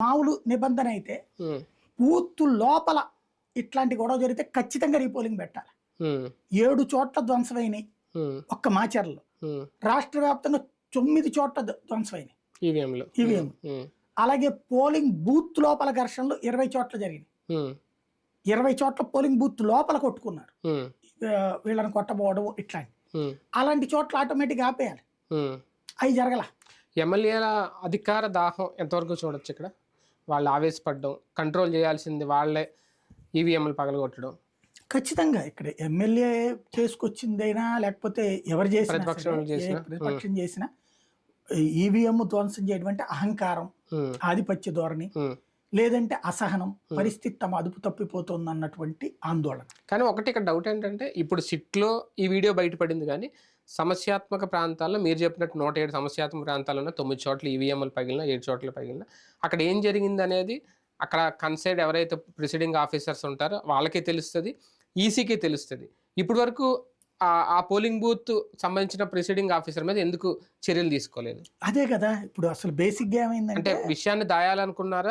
మామూలు నిబంధన అయితే బూత్ లోపల ఇట్లాంటి గొడవ జరిగితే ఖచ్చితంగా రీపోలింగ్ పెట్టాలి. ఏడు చోట్ల ధ్వంసమైనాయి ఉమ్, ఒక్క మాచర్లో. రాష్ట్ర వ్యాప్తంగా తొమ్మిది చోట్ల ధ్వ- ధ్వంసమైనాయి. ఈవీఎంలు. ఈవీఎం అలాగే పోలింగ్ బూత్ లోపల ఘర్షణలు ఇరవై చోట్ల జరిగినాయి. ఇరవై చోట్ల పోలింగ్ బూత్ లోపల కొట్టుకున్నారు. వీళ్ళని కొట్టబోవడం ఇట్లాంటి. అలాంటి చోట్ల ఆటోమేటిక్గా ఆపేయాలి. అవి జరగల. ఎమ్మెల్యేల అధికార దాహం ఎంతవరకు చూడొచ్చు ఇక్కడ? వాళ్ళు ఆవేశపడడం కంట్రోల్ చేయాల్సింది వాళ్ళే ఈవీఎంలు పగలగొట్టడం. ఖచ్చితంగా ఇక్కడ ఎమ్మెల్యే చేసుకొచ్చిందైనా లేకపోతే ఎవరు చేసినా ప్రతిపక్షం చేసినా, ఈవీఎం ధ్వంసం చేయడం అంటే అహంకారం ఆధిపత్య ధోరణి. లేదంటే అసహనం పరిస్థితి తమ అదుపు తప్పిపోతుంది అన్నటువంటి ఆందోళన. కానీ ఒకటి ఇక్కడ డౌట్ ఏంటంటే ఇప్పుడు సిట్లో ఈ వీడియో బయటపడింది కానీ సమస్యాత్మక ప్రాంతాల్లో మీరు చెప్పినట్టు నూట ఏడు సమస్యాత్మక ప్రాంతాలు ఉన్న తొమ్మిది చోట్ల ఈవీఎంలు పగిలిన ఏడు చోట్ల పగిలిన అక్కడ ఏం జరిగింది అనేది అక్కడ కన్సైడ్ ఎవరైతే ప్రిసైడింగ్ ఆఫీసర్స్ ఉంటారో వాళ్ళకే తెలుస్తుంది ఈసీకి తెలుస్తుంది. ఇప్పటి వరకు ఆ- పోలింగ్ బూత్ సంబంధించిన ప్రిసైడింగ్ ఆఫీసర్ మీద ఎందుకు చర్యలు తీసుకోలేదు? అదే కదా ఇప్పుడు అసలు బేసిక్గా ఏమైందంటే అంటే విషయాన్ని దాయాలనుకున్నారా?